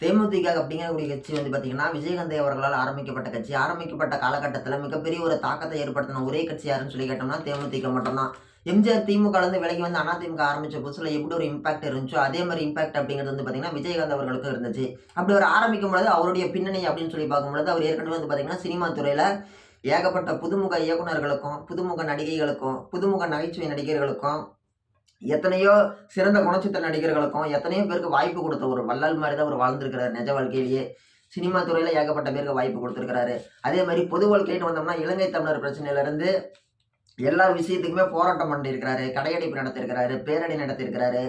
தேமுதிக அப்படிங்கக்கூடிய கட்சி வந்து பார்த்தீங்கன்னா விஜயகாந்தை அவர்களால் ஆரம்பிக்கப்பட்ட கட்சி. ஆரம்பிக்கப்பட்ட காலகட்டத்தில் மிகப்பெரிய ஒரு தாக்கத்தை ஏற்படுத்தின ஒரே கட்சி யாருன்னு சொல்லி கேட்டோம்னா தேமுதிக மட்டும்தான். எம்ஜிஆர் திமுக வந்து விலகி வந்து அதிமுக ஆரம்பிச்ச புதுசில் எப்படி ஒரு இம்பாக்ட் இருந்துச்சோ அதே மாதிரி இம்பாக்ட் அப்படிங்கிறது வந்து பார்த்தீங்கன்னா விஜயகாந்த் அவர்களுக்கு இருந்துச்சு. அப்படி ஒரு ஆரம்பிக்கும் பொழுது அவருடைய பின்னணி அப்படின்னு சொல்லி பார்க்கும்பொழுது அவர் ஏற்கனவே வந்து பார்த்தீங்கன்னா சினிமா துறையில் ஏகப்பட்ட புதுமுக இயக்குனர்களுக்கும் புதுமுக நடிகைகளுக்கும் புதுமுக நகைச்சுவை நடிகர்களுக்கும் எத்தனையோ சிறந்த குணச்சித்திர நடிகர்களுக்கும் எத்தனையோ பேருக்கு வாய்ப்பு கொடுத்த ஒரு வள்ளல் மாதிரி தான் அவர் வாழ்ந்திருக்கிறார் நிஜ வாழ்க்கையிலேயே. சினிமா துறையில் ஏகப்பட்ட பேருக்கு வாய்ப்பு கொடுத்துருக்கிறாரு. அதே மாதிரி பொது வாழ்க்கைன்னு வந்தோம்னா இலங்கை தமிழர் பிரச்சனையிலேருந்து எல்லா விஷயத்துக்குமே போராட்டம் பண்ணியிருக்கிறாரு கடையடைப்பு நடத்திருக்கிறாரு பேரணி நடத்திருக்கிறாரு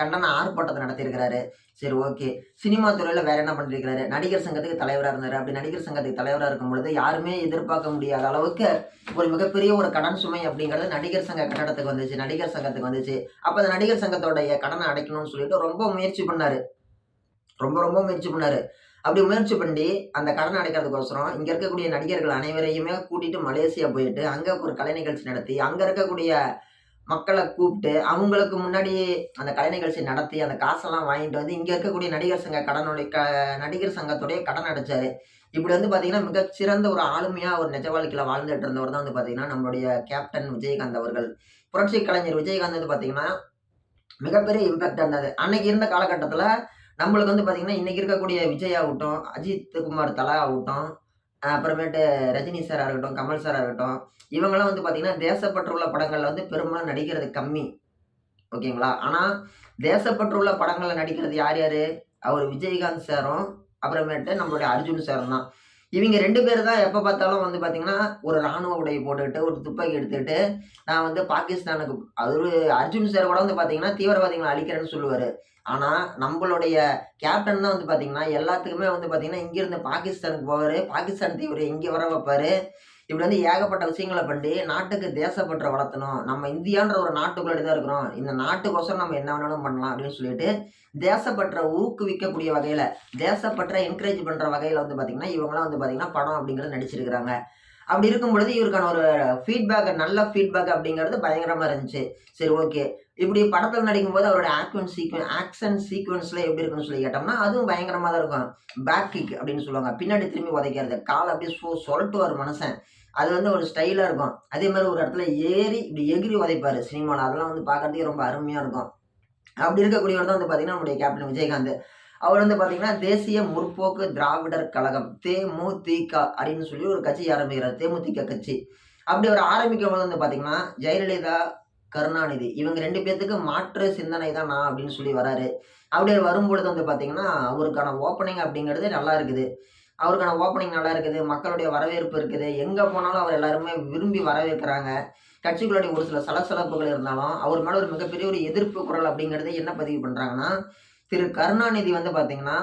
கண்டன ஆர்ப்பாட்டத்தை நடத்தியிருக்கிறாரு. சரி ஓகே. சினிமா துறையில் வேற என்ன பண்ணியிருக்கிறாரு நடிகர் சங்கத்துக்கு தலைவராக இருந்தார். அப்படி நடிகர் சங்கத்துக்கு தலைவராக இருக்கும் பொழுது யாருமே எதிர்பார்க்க முடியாத அளவுக்கு ஒரு மிகப்பெரிய ஒரு கடன் சுமை அப்படிங்கிறது நடிகர் சங்க கட்டடத்துக்கு வந்துச்சு. நடிகர் சங்கத்துக்கு வந்துச்சு. அப்போ அந்த நடிகர் சங்கத்தோடைய கடனை அடைக்கணும்னு சொல்லிட்டு ரொம்ப முயற்சி பண்ணார். ரொம்ப ரொம்ப முயற்சி பண்ணாரு. அப்படி முயற்சி பண்ணி அந்த கடனை அடைக்கிறதுக்கோசரம் இங்கே இருக்கக்கூடிய நடிகர்கள் அனைவரையுமே கூட்டிட்டு மலேசியா போயிட்டு அங்கே ஒரு கலை நிகழ்ச்சி நடத்தி அங்கே இருக்கக்கூடிய மக்களை கூப்பிட்டு அவங்களுக்கு முன்னாடி அந்த கலை நிகழ்ச்சி நடத்தி அந்த காசெல்லாம் வாங்கிட்டு வந்து இங்கே இருக்கக்கூடிய நடிகர் சங்க கடனுடைய க நடிகர் சங்கத்துடைய கடன் அடைச்சாரு. இப்படி வந்து பாத்தீங்கன்னா மிகச்சிறந்த ஒரு ஆளுமையாக ஒரு நிஜ வாழ்க்கையில் வாழ்ந்துட்டு இருந்தவர் தான் வந்து பார்த்தீங்கன்னா நம்மளுடைய கேப்டன் விஜயகாந்த் அவர்கள். புரட்சி கலைஞர் விஜயகாந்த் வந்து பார்த்தீங்கன்னா மிகப்பெரிய இம்பாக்ட் இருந்தது அன்னைக்கு இருந்த காலகட்டத்தில் நம்மளுக்கு வந்து பார்த்தீங்கன்னா இன்னைக்கு இருக்கக்கூடிய விஜய் ஆகட்டும் அஜித் குமார் தலா ஆகட்டும் அப்புறமேட்டு ரஜினி சாராக இருக்கட்டும் கமல் சாராக இருக்கட்டும் இவங்கெல்லாம் வந்து பார்த்திங்கன்னா தேசப்பற்றுள்ள படங்களில் வந்து பெரும்பாலும் நடிக்கிறது கம்மி. ஓகேங்களா? ஆனால் தேசப்பற்றுள்ள படங்களில் நடிக்கிறது யார் யார்? அவர் விஜயகாந்த் சாரும் அப்புறமேட்டு நம்மளுடைய அர்ஜுன் சாரும் தான். இவங்க ரெண்டு பேர் தான் எப்போ பார்த்தாலும் வந்து பார்த்தீங்கன்னா ஒரு ராணுவ உடையை போட்டுக்கிட்டு ஒரு துப்பாக்கி எடுத்துக்கிட்டு நான் வந்து பாகிஸ்தானுக்கு அது அர்ஜுன் சார் கூட வந்து பார்த்தீங்கன்னா தீவிரவாதிகளை அழிக்கிறேன்னு சொல்லுவார். ஆனால் நம்மளுடைய கேப்டன் தான் வந்து பார்த்தீங்கன்னா எல்லாத்துக்குமே வந்து பார்த்தீங்கன்னா இங்கேருந்து பாகிஸ்தானுக்கு போவார். பாகிஸ்தான் தீவிர இங்கே வர வைப்பார்? இப்படி வந்து ஏகப்பட்ட விஷயங்களை பண்ணி நாட்டுக்கு தேசப்பற்ற வளர்த்தணும். நம்ம இந்தியான்ற ஒரு நாட்டுக்குள்ளே தான் இருக்கிறோம். இந்த நாட்டுக்கோசரம் நம்ம என்ன வேணாலும் பண்ணலாம் அப்படின்னு சொல்லிட்டு தேசப்பற்ற ஊக்குவிக்கக்கூடிய வகையில் தேசப்பற்ற என்கரேஜ் பண்ணுற வகையில் வந்து பார்த்தீங்கன்னா இவங்களாம் வந்து பார்த்தீங்கன்னா படம் அப்படிங்கிறது நடிச்சிருக்கிறாங்க. அப்படி இருக்கும் பொழுது இவருக்கான ஒரு ஃபீட்பேக் நல்ல ஃபீட்பேக் அப்படிங்கிறது பயங்கரமாக இருந்துச்சு. சரி ஓகே இப்படி படத்தில் நடிக்கும்போது அவரோட ஆக்ஷன் சீக்வன் ஆக்ஷன் சீக்வன்ஸில் எப்படி இருக்குன்னு சொல்லி கேட்டோம்னா அதுவும் பயங்கரமாக தான் இருக்கும். பேக் கிக் அப்படின்னு சொல்லுவாங்க. பின்னாடி திரும்பி உதைக்கிறது. கால் அப்படியே சொ ஒரு மனுஷன். அது வந்து ஒரு ஸ்டைலாக இருக்கும். அதே மாதிரி ஒரு இடத்துல ஏறி இப்படி எகிரி உதைப்பார் சினிமாவில் அதெல்லாம் வந்து பார்க்கறதுக்கே ரொம்ப அருமையாக இருக்கும். அப்படி இருக்கக்கூடியவர் தான் வந்து பார்த்தீங்கன்னா நம்முடைய கேப்டன் விஜயகாந்த். அவர் வந்து பார்த்தீங்கன்னா தேசிய முற்போக்கு திராவிடர் கழகம் தேமுதிக அப்படின்னு சொல்லி ஒரு கட்சி ஆரம்பிக்கிறார் தேமுதிக கட்சி. அப்படி அவர் ஆரம்பிக்கும் போது வந்து பார்த்தீங்கன்னா ஜெயலலிதா கருணாநிதி இவங்க ரெண்டு பேர்த்துக்கு மாற்று சிந்தனை தான் நான் அப்படின்னு சொல்லி வராரு. அப்படி வரும்பொழுது வந்து பார்த்தீங்கன்னா அவருக்கான ஓப்பனிங் அப்படிங்கிறது நல்லா இருக்குது. அவருக்கான ஓப்பனிங் நல்லா இருக்குது மக்களுடைய வரவேற்பு இருக்குது. எங்கே போனாலும் அவர் எல்லாருமே விரும்பி வரவேற்கிறாங்க. கட்சிகளுடைய ஒரு சில சலசலப்புகள் இருந்தாலும் அவர் மேலே ஒரு மிகப்பெரிய ஒரு எதிர்ப்பு குரல் அப்படிங்கிறது என்ன பதிவு பண்ணுறாங்கன்னா திரு கருணாநிதி வந்து பார்த்தீங்கன்னா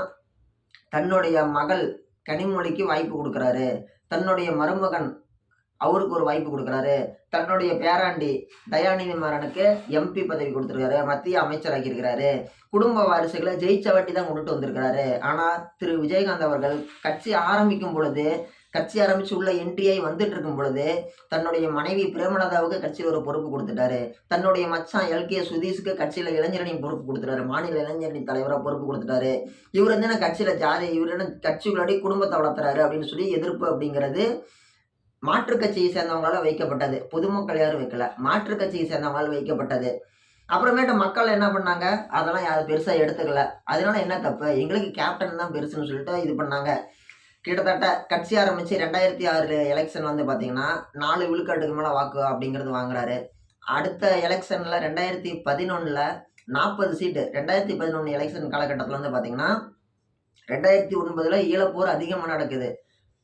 தன்னுடைய மகள் கனிமொழிக்கு வாய்ப்பு கொடுக்குறாரு. தன்னுடைய மருமகன் அவருக்கு ஒரு வாய்ப்பு கொடுக்குறாரு. தன்னுடைய பேராண்டி தயாநிதி மாறனுக்கு எம்பி பதவி கொடுத்துருக்காரு. மத்திய அமைச்சராக்கியிருக்கிறாரு குடும்ப வாரிசுகளை ஜெயிச்சவட்டி தான் கொண்டுட்டு வந்திருக்கிறாரு. ஆனால் திரு விஜயகாந்த் அவர்கள் கட்சி ஆரம்பிக்கும் பொழுது கட்சி ஆரம்பிச்சு உள்ள என்ட்ரியாகி வந்துட்டு இருக்கும் பொழுது தன்னுடைய மனைவி பிரேமலதாவுக்கு கட்சியில் ஒரு பொறுப்பு கொடுத்துட்டாரு. தன்னுடைய மச்சான் எல்கே சுதீஷுக்கு கட்சியில் இளைஞரணி பொறுப்பு கொடுத்துட்டாரு. மாநில இளைஞரணி தலைவராக பொறுப்பு கொடுத்துட்டாரு. இவர் வந்து என்ன கட்சியில் ஜாதி இவர் என்ன கட்சிக்குள்ளாடி குடும்பத்தை வளர்த்துறாரு அப்படின்னு சொல்லி எதிர்ப்பு அப்படிங்கிறது மாற்றுக் கட்சியை சேர்ந்தவங்களால் வைக்கப்பட்டது. பொதுமக்கள் யாரும் வைக்கல. மாற்றுக் கட்சியை சேர்ந்தவங்களால் வைக்கப்பட்டது. அப்புறமேட்டு மக்கள் என்ன பண்ணாங்க? அதெல்லாம் யாரும் பெருசாக எடுத்துக்கல. அதனால என்ன தப்பு? எங்களுக்கு கேப்டன் தான் பெருசுன்னு சொல்லிட்டு இது பண்ணாங்க. கிட்டத்தட்ட கட்சி ஆரம்பித்து ரெண்டாயிரத்தி ஆறு எலெக்ஷன் வந்து பார்த்தீங்கன்னா நாலு விழுக்காட்டுக்கு மேலே வாக்கு அப்படிங்கிறது வாங்குறாரு. அடுத்த எலெக்ஷனில் ரெண்டாயிரத்தி பதினொன்றில் நாற்பது சீட்டு ரெண்டாயிரத்தி பதினொன்று எலெக்ஷன் காலகட்டத்தில் வந்து பார்த்தீங்கன்னா ரெண்டாயிரத்தி ஒன்பதில் ஈழப்போர் அதிகமாக நடக்குது.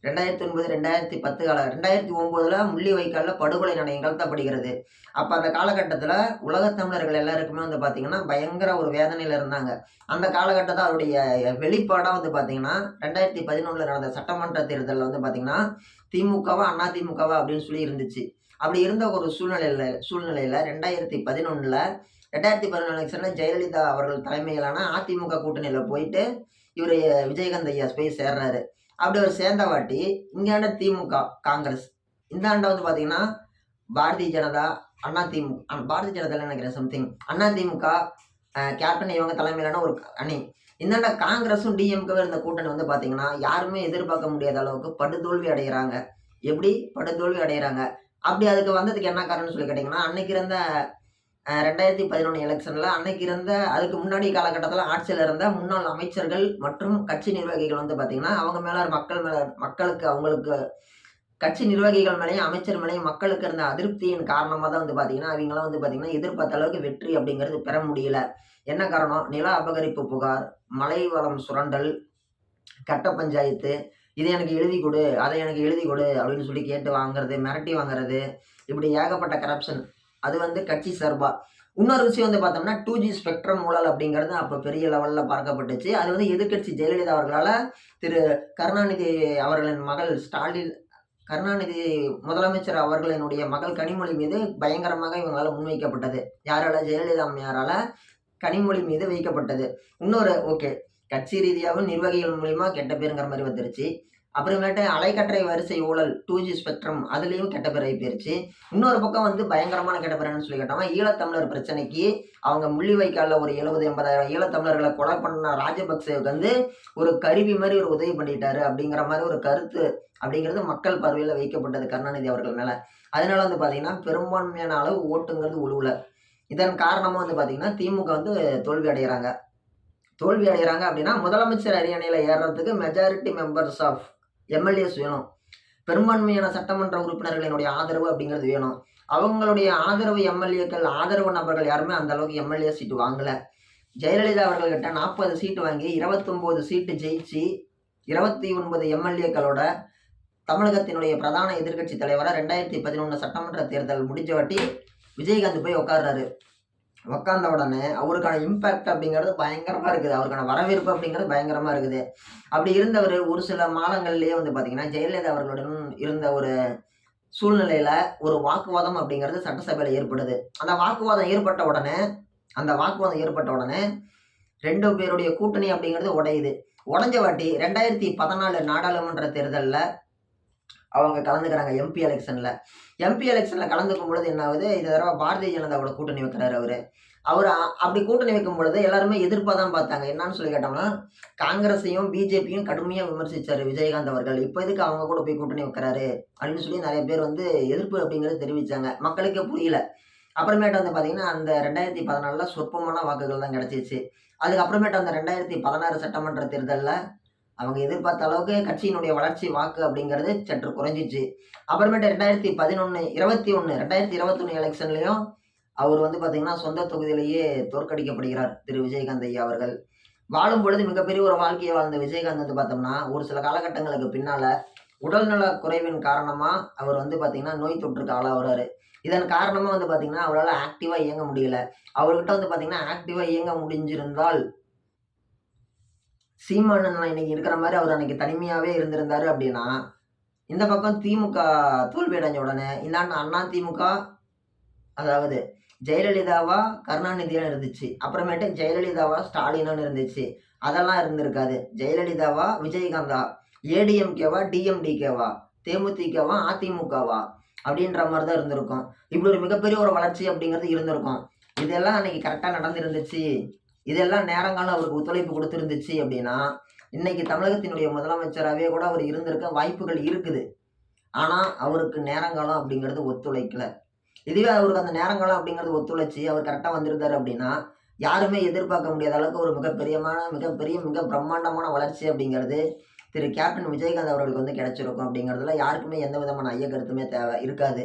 ரெண்டாயிரத்தி ஒன்பது ரெண்டாயிரத்தி பத்து கால ரெண்டாயிரத்தி ஒம்போதில் முள்ளி வைக்காலில் படுகொலை நடை நிகழ்த்தப்படுகிறது அப்போ அந்த காலகட்டத்தில் உலகத் தமிழர்கள் எல்லாருக்குமே வந்து பார்த்தீங்கன்னா பயங்கர ஒரு வேதனையில் இருந்தாங்க. அந்த காலகட்டத்தை அவருடைய வெளிப்பாடாக வந்து பார்த்தீங்கன்னா ரெண்டாயிரத்தி பதினொன்றில் நடந்த சட்டமன்ற தேர்தலில் வந்து பார்த்தீங்கன்னா திமுகவா அண்ணா திமுகவா அப்படின்னு சொல்லி இருந்துச்சு. அப்படி இருந்த ஒரு சூழ்நிலையில் சூழ்நிலையில் ரெண்டாயிரத்தி பதினொன்றில் ரெண்டாயிரத்தி பதினொன்று எலெக்ஷனில் ஜெயலலிதா அவர்கள் தலைமையிலான அதிமுக கூட்டணியில் போயிட்டு இவர் விஜயகாந்த் ஐயா போய் சேர்றாரு. அப்படி ஒரு சேர்ந்தவாட்டி இங்காண்ட திமுக காங்கிரஸ். இந்த ஆண்டை வந்து பார்த்தீங்கன்னா பாரதிய ஜனதா அண்ணா திமுக பாரதிய ஜனதா நினைக்கிறேன் சம்திங் அண்ணா திமுக கேப்டன் இவங்க தலைமையிலான ஒரு அணி. இந்தாண்ட காங்கிரஸும் டிஎம்கே இருந்த கூட்டணி வந்து பார்த்தீங்கன்னா யாருமே எதிர்பார்க்க முடியாத அளவுக்கு படுதோல்வி அடைகிறாங்க. எப்படி? படுதோல்வி அடைகிறாங்க. அப்படி அதுக்கு வந்ததுக்கு என்ன காரணம்னு சொல்லி கேட்டிங்கன்னா அன்னைக்கு இருந்த ரெண்டாயிரத்தி பதினொன்று எலெக்ஷனில் அன்னைக்கு இருந்த அதுக்கு முன்னாடி காலகட்டத்தில் ஆட்சியில் இருந்த முன்னாள் அமைச்சர்கள் மற்றும் கட்சி நிர்வாகிகள் வந்து பார்த்தீங்கன்னா அவங்க மேலே மக்கள் மேலே மக்களுக்கு அவங்களுக்கு கட்சி நிர்வாகிகள் மேலேயும் அமைச்சர் மேலேயும் மக்களுக்கு இருந்த அதிருப்தியின் காரணமாக தான் வந்து பார்த்திங்கன்னா அவங்களாம் வந்து பார்த்திங்கன்னா எதிர்பார்த்த அளவுக்கு வெற்றி அப்படிங்கிறது பெற முடியல. என்ன காரணம்? நில அபகரிப்பு புகார் மலை வளம் சுரண்டல் கட்ட பஞ்சாயத்து இதை எனக்கு எழுதி கொடு அதை எனக்கு எழுதி கொடு அப்படின்னு சொல்லி கேட்டு வாங்குறது மிரட்டி வாங்குறது இப்படி ஏகப்பட்ட கரப்ஷன் அது வந்து கட்சி சார்பாக இன்னொரு விஷயம் வந்து பார்த்தோம்னா டூ ஜி ஸ்பெக்ட்ரம் ஊழல் அப்படிங்கிறது அப்போ பெரிய லெவலில் பார்க்கப்பட்டுச்சு அது வந்து எதிர்க்கட்சி ஜெயலலிதா அவர்களால் திரு கருணாநிதி அவர்களின் மகள் ஸ்டாலின் கருணாநிதி முதலமைச்சர் அவர்களினுடைய மகள் கனிமொழி மீது பயங்கரமாக இவங்களால் முன்வைக்கப்பட்டது. யாரால? ஜெயலலிதா அம்மையாரால கனிமொழி மீது வைக்கப்பட்டது. இன்னொரு ஓகே கட்சி ரீதியாகவும் நிர்வாகிகள் மூலியமாக கெட்ட பேருங்கிற மாதிரி வந்துருச்சு. அப்புறமேட்டு அலைக்கற்றை வரிசை ஊழல் டூ ஜி ஸ்பெக்ட்ரம் அதுலேயும் கெட்ட பேர் போயிருச்சு. இன்னொரு பக்கம் வந்து பயங்கரமான கெட்ட பேர் சொல்லி கேட்டோம்னா ஈழத்தமிழர் பிரச்சனைக்கு அவங்க முள்ளிவைக்காலில் ஒரு எழுபது எண்பதாயிரம் ஈழத்தமிழர்களை கொலை பண்ண ராஜபக்சேவுக்கு வந்து ஒரு கருவி மாதிரி ஒரு உதவி பண்ணிட்டாரு அப்படிங்கிற மாதிரி ஒரு கருத்து அப்படிங்கிறது மக்கள் பார்வையில் வைக்கப்பட்டது கருணாநிதி அவர்கள் மேலே. அதனால வந்து பார்த்தீங்கன்னா பெரும்பான்மையான அளவு ஓட்டுங்கிறது உழுவுல. இதன் காரணமாக வந்து பார்த்தீங்கன்னா திமுக வந்து தோல்வி அடைகிறாங்க தோல்வி அடைகிறாங்க அப்படின்னா முதலமைச்சர் அரியணையில் ஏறுறதுக்கு மெஜாரிட்டி மெம்பர்ஸ் ஆஃப் எம்எல்ஏஸ் வேணும். பெரும்பான்மையான சட்டமன்ற உறுப்பினர்களினுடைய ஆதரவு அப்படிங்கிறது வேணும். அவங்களுடைய ஆதரவு எம்எல்ஏக்கள் ஆதரவு நபர்கள் யாருமே அந்த அளவுக்கு எம்எல்ஏ சீட்டு வாங்கலை. ஜெயலலிதா அவர்கள்கிட்ட நாற்பது சீட்டு வாங்கி இருபத்தொம்போது சீட்டு ஜெயிச்சு இருபத்தி ஒன்பது எம்எல்ஏக்களோட தமிழகத்தினுடைய பிரதான எதிர்க்கட்சி தலைவராக ரெண்டாயிரத்தி பதினொன்று சட்டமன்ற தேர்தல் முடிஞ்ச வாட்டி விஜயகாந்த் போய் உட்கார்றாரு உட்காந்த உடனே அவருக்கான இம்பேக்ட் அப்படிங்கிறது பயங்கரமாக இருக்குது. அவருக்கான வரவேற்பு அப்படிங்கிறது பயங்கரமாக இருக்குது. அப்படி இருந்தவர் ஒரு சில மாதங்கள்லேயே வந்து பார்த்தீங்கன்னா ஜெயலலிதா அவர்களுடன் இருந்த ஒரு சூழ்நிலையில் ஒரு வாக்குவாதம் அப்படிங்கிறது சட்டசபையில் ஏற்படுது. அந்த வாக்குவாதம் ஏற்பட்ட உடனே அந்த வாக்குவாதம் ஏற்பட்ட உடனே ரெண்டு பேருடைய கூட்டணி அப்படிங்கிறது உடையுது. உடஞ்ச வாட்டி ரெண்டாயிரத்தி பதினாலு நாடாளுமன்ற தேர்தலில் அவங்க கலந்துக்கிறாங்க எம்பி எலெக்ஷனில் எம்பி எலெக்ஷனில் கலந்துக்கும் பொழுது என்ன ஆகுது? தடவை பாரதிய ஜனதாவோட கூட்டணி வைக்கிறாரு அவர். அவர் அப்படி கூட்டணி வைக்கும் பொழுது எல்லாருமே எதிர்ப்பாக தான் பார்த்தாங்க. என்னன்னு சொல்லி கேட்டோம்னா காங்கிரஸையும் பிஜேபியும் கடுமையாக விமர்சிச்சார் விஜயகாந்த் அவர்கள். இப்போ எதுக்கு அவங்க கூட போய் கூட்டணி வைக்கிறாரு? அப்படின்னு சொல்லி நிறைய பேர் வந்து எதிர்ப்பு அப்படிங்கிறது தெரிவித்தாங்க மக்களுக்கே புரியல. அப்புறமேட்டு வந்து பார்த்தீங்கன்னா அந்த ரெண்டாயிரத்தி பதினாலில் சொற்பமான வாக்குகள் தான் கிடச்சிச்சு. அதுக்கப்புறமேட்டு அந்த ரெண்டாயிரத்தி பதினாறு சட்டமன்ற தேர்தலில் அவங்க எதிர்பார்த்த அளவுக்கு கட்சியினுடைய வளர்ச்சி வாக்கு அப்படிங்கிறது சற்று குறைஞ்சிச்சு. அப்புறமேட்டு ரெண்டாயிரத்தி பதினொன்று இருபத்தி ஒன்று ரெண்டாயிரத்தி இருபத்தொன்று எலெக்ஷன்லேயும் அவர் வந்து பார்த்தீங்கன்னா சொந்த தொகுதியிலேயே தோற்கடிக்கப்படுகிறார் திரு. விஜயகாந்த் ஐயா அவர்கள். வாழும் பொழுது மிகப்பெரிய ஒரு வாழ்க்கையை வாழ்ந்த விஜயகாந்த் வந்து பார்த்தோம்னா ஒரு சில காலகட்டங்களுக்கு பின்னால் உடல்நல குறைவின் காரணமாக அவர் வந்து பார்த்திங்கன்னா நோய் தொற்றுக்கு ஆளாகிறாரு. இதன் காரணமாக வந்து பார்த்தீங்கன்னா அவரால் ஆக்டிவாக இயங்க முடியல. அவர்கிட்ட வந்து பார்த்தீங்கன்னா ஆக்டிவாக இயங்க முடிஞ்சிருந்தால் சீமானன் இன்னைக்கு இருக்கிற மாதிரி அவர் அன்னைக்கு தனிமையாகவே இருந்திருந்தாரு அப்படின்னா இந்த பக்கம் திமுக தோல்வியடைஞ்ச உடனே இந்தாண்ட அண்ணா திமுக அதாவது ஜெயலலிதாவா கருணாநிதியாக இருந்துச்சு. அப்புறமேட்டு ஜெயலலிதாவா ஸ்டாலினான்னு இருந்துச்சு. அதெல்லாம் இருந்திருக்காது. ஜெயலலிதாவா விஜயகாந்தா ஏடிஎம்கேவா டிஎம்டிகேவா தேமுதிகவா அதிமுகவா அப்படின்ற மாதிரி தான் இருந்திருக்கும். இப்படி ஒரு மிகப்பெரிய ஒரு வளர்ச்சி அப்படிங்கிறது இருந்திருக்கும். இதெல்லாம் அன்னைக்கு கரெக்டாக நடந்திருந்துச்சு. இதெல்லாம் நேரங்காலம் அவருக்கு ஒத்துழைப்பு கொடுத்துருந்துச்சு அப்படின்னா இன்னைக்கு தமிழகத்தினுடைய முதலமைச்சராகவே கூட அவர் இருந்திருக்க வாய்ப்புகள் இருக்குது. ஆனால் அவருக்கு நேரங்காலம் அப்படிங்கிறது ஒத்துழைக்கல. இதுவே அவருக்கு அந்த நேரங்காலம் அப்படிங்கிறது ஒத்துழைச்சி அவர் கரெக்டாக வந்திருந்தாரு அப்படின்னா யாருமே எதிர்பார்க்க முடியாத அளவுக்கு ஒரு மிகப்பெரியமான மிகப்பெரிய மிக பிரம்மாண்டமான வளர்ச்சி அப்படிங்கிறது திரு கேப்டன் விஜயகாந்த் அவர்களுக்கு வந்து கிடைச்சிருக்கும் அப்படிங்கிறதுல யாருக்குமே எந்த விதமான ஐய கருத்துமே தேவை இருக்காது.